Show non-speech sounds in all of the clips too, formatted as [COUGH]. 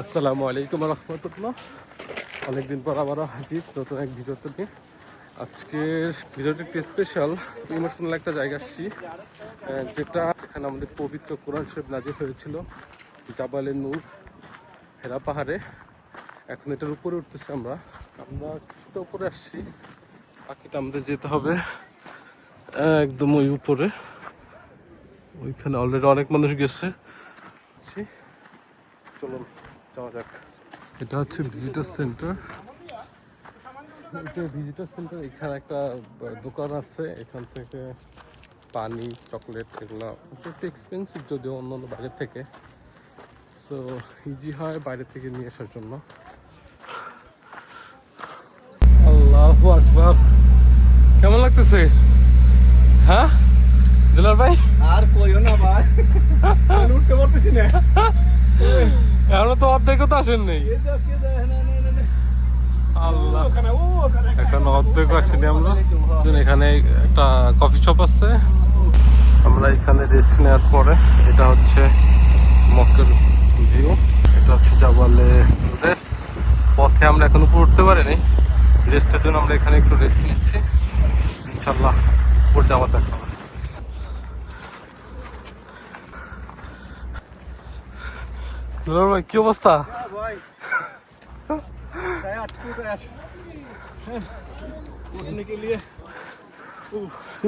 আসসালামু আলাইকুম রহমতুল্লাহ। অনেকদিন পর আবারও হাজির নতুন এক ভিডিওতে। নিয়ে আজকের ভিডিওটি একটি স্পেশাল ইমোশনাল একটা জায়গা আসছি যেটা এখানে আমাদের পবিত্র কোরআন শরীফ নাজির হয়েছিল, জাবালে নূর, হেরা পাহাড়ে। এখন এটার উপরে উঠতেছি আমরা। আমরা কিছুটা উপরে আসছি, বাকিটা আমাদের যেতে হবে। একদম ওই উপরে। ওইখানে অলরেডি অনেক মানুষ গেছে। চলুন। যাওয়া যাক। এটা হচ্ছে ভিজিটার সেন্টার এটা ভিজিটার সেন্টার এখানে একটা দোকান আছে। এখান থেকে পানি চকলেট এগুলো একটু এক্সপেন্সিভ যদিও অন্য অন্য বাইরে থেকে। সো ইজি হয় বাইরে থেকে নিয়ে আসার জন্য। আল্লাহ আকবার। কেমন লাগতেছে? হ্যাঁ? দিলার ভাই? আর কইও না ভাই। আমি উঠতে পারতেছি না। [LAUGHS] এখনও তো অর্ধেকও তো আসেন নেই। আল্লাহ। এখন অর্ধেক আমরা। এখানে একটা কফি শপ আমরা এখানে রেস্ট নেওয়ার পরে এটা হচ্ছে ভিউ এটা হচ্ছে পথে আমরা এখন উপর উঠতে পারিনি। রেস্টের জন্য আমরা এখানে একটু রেস্ট নিচ্ছি। ইনশাল্লাহ উঠতে আমার দেখা হ্যালো ভাই, কি অবস্থা?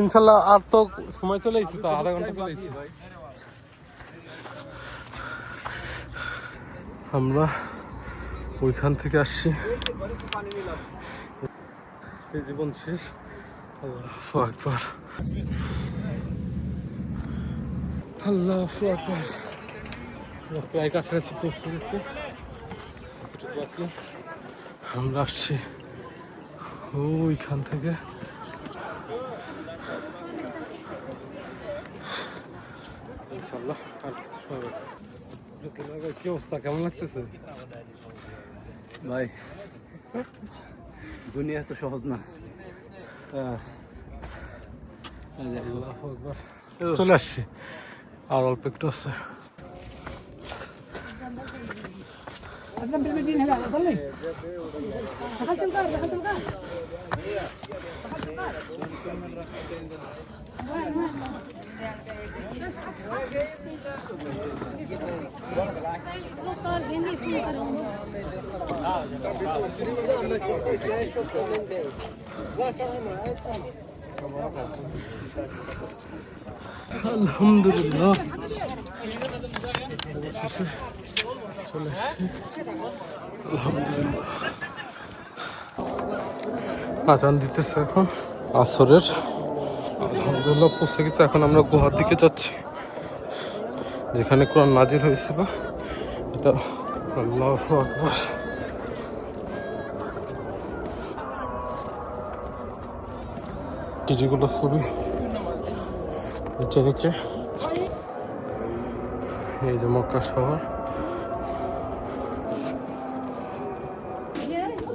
ইনশাল্লাহ আর তো সময় চলে এসেছি, তো আধা ঘণ্টা চলে এসেছি। আমরা ওইখান থেকে আসছি। জীবন শেষ। আল্লাহ আকবর। আল্লাহ আকবর। প্রায় কাছাকাছি পৌঁছে গেছি বাকি আমরা আসছি ওইখান থেকে। ইনশাল্লাহ আর কিছু সময় ভাই কি অবস্থা? কেমন লাগতেছে? ভাই দুনিয়া তো সহজ না। চলে আসছি। আর অল্প একটু আছে। بالمدينة. هنا صلي دخلت دخلت الحمد لله. চলে আজান দিতেছে এখন। আসরের। আলহামদুলিল্লাহ পৌঁছে গেছে। এখন আমরা গুহার দিকে যাচ্ছি। যেখানে কোরআন নাজির হয়েছিল। এটা আল্লাহ আকবর। খুবই নিচে নিচে। এই যে মক্কা শহর।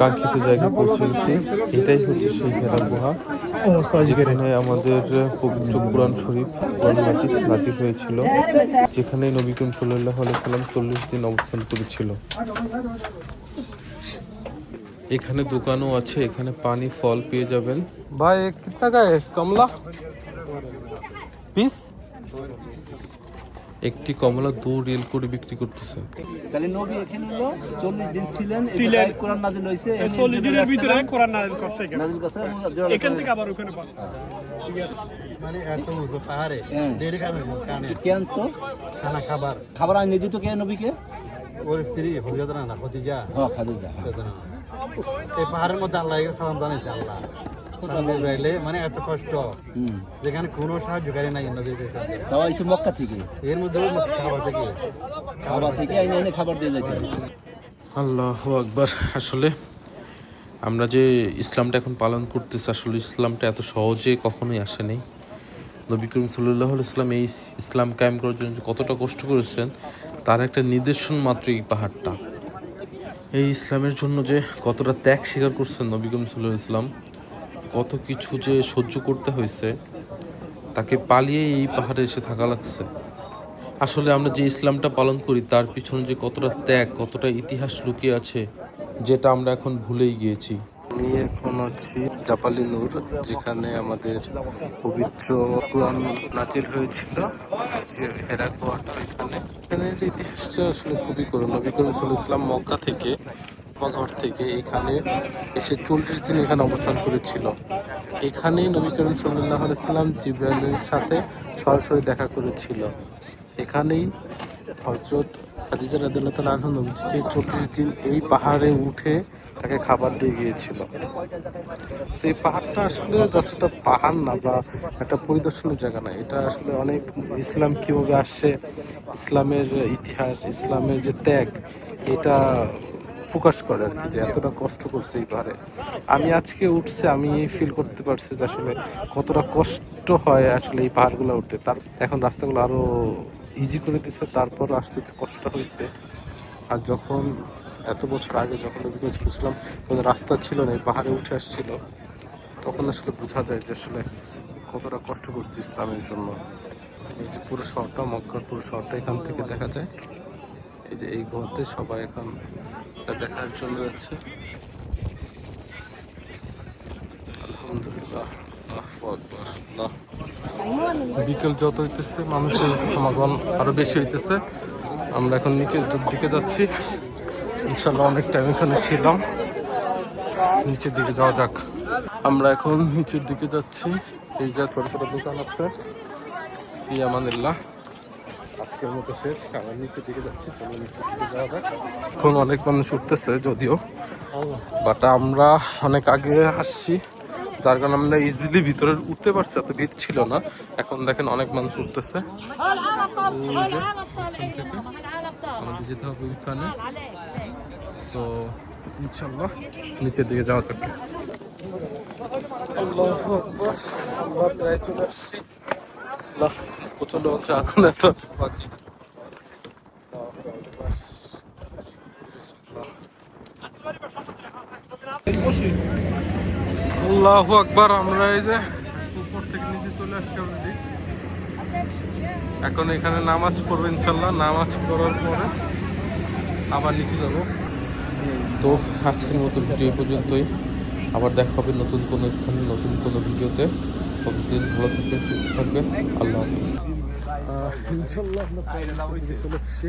কাঙ্ক্ষিত জায়গায় পৌঁছে গেছি এটাই হচ্ছে সেই হেরা গুহা যেখানে আমাদের পবিত্র কোরআন শরীফ কোরআন মাজিদ নাজির হয়েছিল যেখানে নবী করিম সাল্লাহ সাল্লাম চল্লিশ দিন অবস্থান করেছিল এখানে দোকানও আছে এখানে পানি ফল পেয়ে যাবেন भाई ये कितना का है कमला पीस একটি কমলা দু রিয়েল করে বিক্রি করতেছে। তাহলে নবী এখানে হলো চল্লিশ দিন ছিলেন ছিলেন। কোরআন নাজিল হয়েছে চল্লিশ দিনের ভিতরে কোরআন নাজিল করছে এখানে। নাজিল করছে এখান থেকে আবার ওখানে। মানে এত উঁচু পাহাড়ে হ্যাঁ। ডেলি কানে কেন তো খানা খাবার। খাবার আনি দিত কে নবীকে? ওর স্ত্রী হজরত না খতিজা হ্যাঁ খাদিজা এই পাহাড়ের মধ্যে আল্লাহ সালাম জানাইছে আল্লাহ। মানে এত কষ্ট। যেখানে কোনো সাহায্যকারী নাই নবীর কাছে। তাও আইসে মক্কা থেকে? এর মধ্যে খাবার থেকে। খাবার থেকে এনে এনে খাবার দিয়ে যাইতে আল্লাহ আকবার। আসলে আমরা যে ইসলামটা এখন পালন করতেছি আসলে ইসলামটা এত সহজে কখনোই আসেনি নবী করিম সাল্লাহ ইসলাম এই ইসলাম কায়েম করার জন্য কতটা কষ্ট করেছেন তার একটা নিদর্শন মাত্র এই পাহাড়টা। এই ইসলামের জন্য যে কতটা ত্যাগ স্বীকার করছেন নবী করিম সাল্লাহ ইসলাম কত কিছু যে সহ্য করতে হয়েছে, তাকে পালিয়ে এই পাহাড়ে এসে থাকা লাগছে। আসলে আমরা যে ইসলামটা পালন করি, তার পিছনে যে কতটা ত্যাগ, কতটা ইতিহাস লুকিয়ে আছে, যেটা আমরা এখন ভুলেই গিয়েছি। আমি এখন আছি জাপালি নূর, যেখানে আমাদের পবিত্র কোরআন নাজিল হয়েছিল, যে এখানে। ইতিহাসটা আসলে খুবই করুণ। নবী করিম সাল্লাহ ইসলাম মক্কা থেকে ঘর থেকে এখানে এসে চল্লিশ দিন এখানে অবস্থান করেছিল। এখানেই নবী করিম সাল্লাহ সাল্লাম জিব্রাইলের সাথে সরাসরি দেখা করেছিল। এখানেই হজরত খাদিজা রাদিল্লাহ তালা আনহু নবীজিকে চল্লিশ দিন এই পাহাড়ে উঠে তাকে খাবার দিয়ে গিয়েছিল। সেই পাহাড়টা আসলে যতটা পাহাড় না বা একটা পরিদর্শনের জায়গা না, এটা আসলে অনেক ইসলাম কীভাবে আসছে, ইসলামের ইতিহাস, ইসলামের যে ত্যাগ, এটা প্রকাশ করে আর কি, যে এতটা কষ্ট করছে এই পাহাড়ে। আমি আজকে উঠছে, আমি ফিল করতে পারছি যে আসলে কতটা কষ্ট হয় আসলে এই পাহাড়গুলো উঠতে। তার, এখন রাস্তাগুলো আরও ইজি করে দিচ্ছে তারপর আসতে কষ্ট হয়েছে আর যখন, এত বছর আগে যখন অভিজ্ঞতা ছিলাম কোনো রাস্তা ছিল না পাহাড়ে উঠে আসছিল, তখন আসলে বোঝা যায় যে আসলে কতটা কষ্ট করছে ইসলামের জন্য। এই যে পুরো শহরটা, মক্কার পুরো শহরটা এখান থেকে দেখা যায়। এই যে এই ঘরতে সবাই এখন দেখার জন্য যাচ্ছে। বিকেল যত হইতেছে, মানুষের সমাগম আরও বেশি হইতেছে। আমরা এখন নিচের দিকে যাচ্ছি। ইনশাল্লাহ অনেক টাইম এখানে ছিলাম। নিচের দিকে যাওয়া যাক। আমরা এখন নিচের দিকে যাচ্ছি। এই যে ছোট ছোট দোকান আছে। ফি আজকের মতো শেষ। আবার নিচের দিকে যাচ্ছি চলো নিচের দিকে যাওয়া যাক। এখন অনেক মানুষ উঠতেছে যদিও। বাট আমরা অনেক আগে আসছি যার কারণে আমরা ইজিলি ভিতরে উঠতে পারছি এত ভিড় ছিল না। এখন দেখেন অনেক মানুষ উঠতেছে। আমাদের যেতে হবে ওইখানে। সো ইনশাল্লাহ নিচের দিকে যাওয়া যাবে আল্লাহু আমরা প্রায় চলে আসছি। প্রচণ্ড হচ্ছে এখন একটা বাকি। আল্লাহু আকবার, আমরা এই যে উপর থেকে নিচে চলে আসছি অলরেডি এখন এখানে নামাজ পড়ব ইনশাল্লাহ নামাজ পড়ার পরে আবার নিচে যাব। তো আজকের মতো ভিডিও পর্যন্তই। আবার দেখা হবে নতুন কোনো স্থানে, নতুন কোনো ভিডিওতে। ততদিন ভালো থাকবেন সুস্থ থাকবেন। আল্লাহ হাফিজ। ইনশাল্লাহ আমরা চলে এসেছি।